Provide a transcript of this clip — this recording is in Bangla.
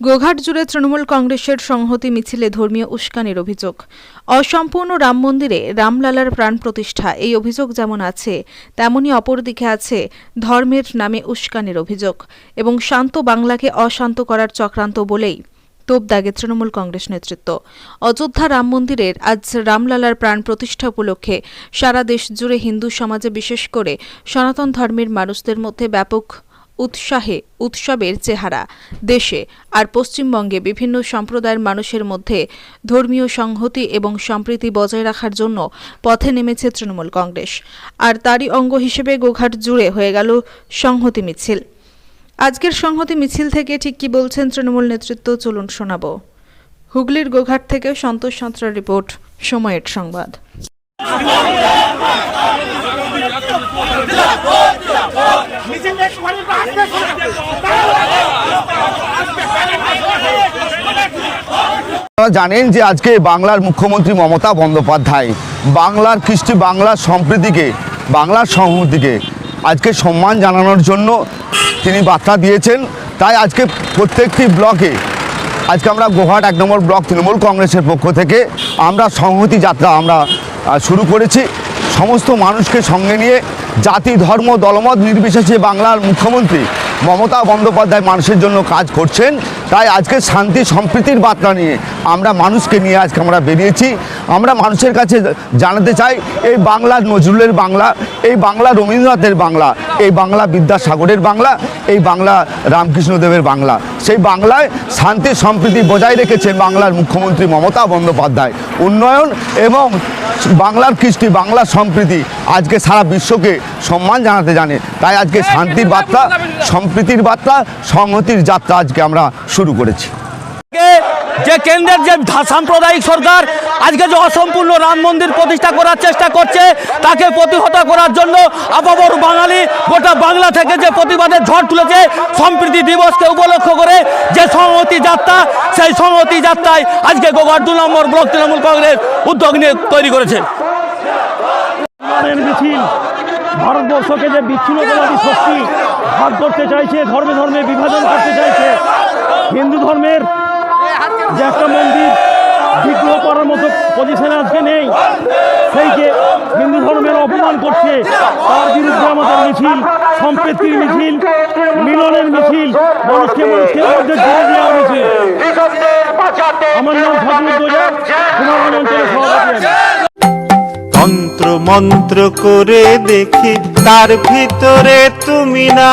গোঘাট জুড়ে তৃণমূল কংগ্রেসের সংহতি মিছিলে ধর্মীয় উস্কানির অভিযোগ। অসম্পূর্ণ রাম মন্দিরে রামলালার প্রাণ প্রতিষ্ঠা, এই অভিযোগ যেমন আছে তেমনি অপরদিকে আছে ধর্মের নামে উস্কানির অভিযোগ এবং শান্ত বাংলাকে অশান্ত করার চক্রান্ত বলেই তোপ দাগে তৃণমূল কংগ্রেস নেতৃত্ব। অযোধ্যা রাম মন্দিরের আজ রামলালার প্রাণ প্রতিষ্ঠা উপলক্ষে সারা দেশ জুড়ে হিন্দু সমাজে বিশেষ করে সনাতন ধর্মের মানুষদের মধ্যে ব্যাপক উৎসাহে, উৎসবের চেহারা, দেশে আর পশ্চিমবঙ্গে বিভিন্ন সম্প্রদায়ের মানুষের মধ্যে ধর্মীয় সংহতি এবং সম্প্রীতি বজায় রাখার জন্য পথে নেমেছে তৃণমূল কংগ্রেস। আর তারই অঙ্গ হিসেবে গোঘাট জুড়ে হয়ে গেল সংহতি মিছিল। আজকের সংহতি মিছিল থেকে ঠিক কি বলছেন তৃণমূল নেতৃত্ব? চলুন শোনাবো। হুগলির গোঘাট থেকে সন্তোষ সাঁতরার রিপোর্ট, সময়ের সংবাদ। আপনারা জানেন যে আজকে বাংলার মুখ্যমন্ত্রী মমতা বন্দ্যোপাধ্যায় বাংলার কৃষ্টি বাংলার সম্প্রীতিকে, বাংলার সংহতিকে আজকে সম্মান জানানোর জন্য তিনি বার্তা দিয়েছেন। তাই আজকে প্রত্যেকটি ব্লকে, আজকে আমরা গোহাট এক নম্বর ব্লক তৃণমূল কংগ্রেসের পক্ষ থেকে আমরা সংহতি যাত্রা আমরা শুরু করেছি। সমস্ত মানুষকে সঙ্গে নিয়ে জাতি, ধর্ম, দলমত নির্বিশেষে বাংলার মুখ্যমন্ত্রী মমতা বন্দ্যোপাধ্যায় মানুষের জন্য কাজ করছেন। তাই আজকে শান্তি সম্প্রীতির বার্তা নিয়ে আমরা মানুষকে নিয়ে আজকে আমরা বেরিয়েছি। আমরা মানুষের কাছে জানাতে চাই, এই বাংলার নজরুলের বাংলা, এই বাংলা রবীন্দ্রনাথের বাংলা, এই বাংলা বিদ্যাসাগরের বাংলা, এই বাংলা রামকৃষ্ণদেবের বাংলা। সেই বাংলায় শান্তি সম্প্রীতি বজায় রেখেছেন বাংলার মুখ্যমন্ত্রী মমতা বন্দ্যোপাধ্যায়। উন্নয়ন এবং বাংলার কৃষ্টি বাংলার সম্প্রীতি আজকে সারা বিশ্বকে সম্মান জানাতে জানে। তাই আজকে শান্তির বার্তা, সম্প্রীতির বার্তা, সংহতির যাত্রা আজকে আমরা শুরু করেছি। যে কেন্দ্রের যে সাম্প্রদায়িক সরকার আজকে যে অসম্পূর্ণ রাম মন্দির প্রতিষ্ঠা করার চেষ্টা করছে তাকে প্রতিহত করার জন্য আপাবর বাঙালি গোটা বাংলা থেকে যে প্রতিবাদের ঝড় তুলেছে সম্প্রীতি দিবসকে উপলক্ষ করে যে সংহতি যাত্রা সেই সংহতি যাত্রায় আজকে গোঘাট দু নম্বর ব্লক তৃণমূল কংগ্রেস উদ্যোগ নিয়ে তৈরি করেছে। মিছিল। ভারতবর্ষকে যে বিচ্ছিন্নতাবাদী শক্তি ভাগ করতে চাইছে ধর্মে ধর্মে বিভাজন করতে চাইছে হিন্দু ধর্মের যে একটা মন্দির বিগ্রহ করার মতো পজিশনে আজকে নেই সেইকে হিন্দু ধর্মের অপমান করছে, তার বিরুদ্ধে আমাদের মিছিল, সম্প্রীতির মিছিল, মিলনের মিছিল, মানুষকে মানুষকে মধ্যে জুড়ে দেওয়ার মিছিল আমার নাম ফজলুদ্দোজা কুমারগঞ্জ অঞ্চলের সভাপতি। তন্ত্র মন্ত্র করে দেখি, তার ভিতরে তুমি না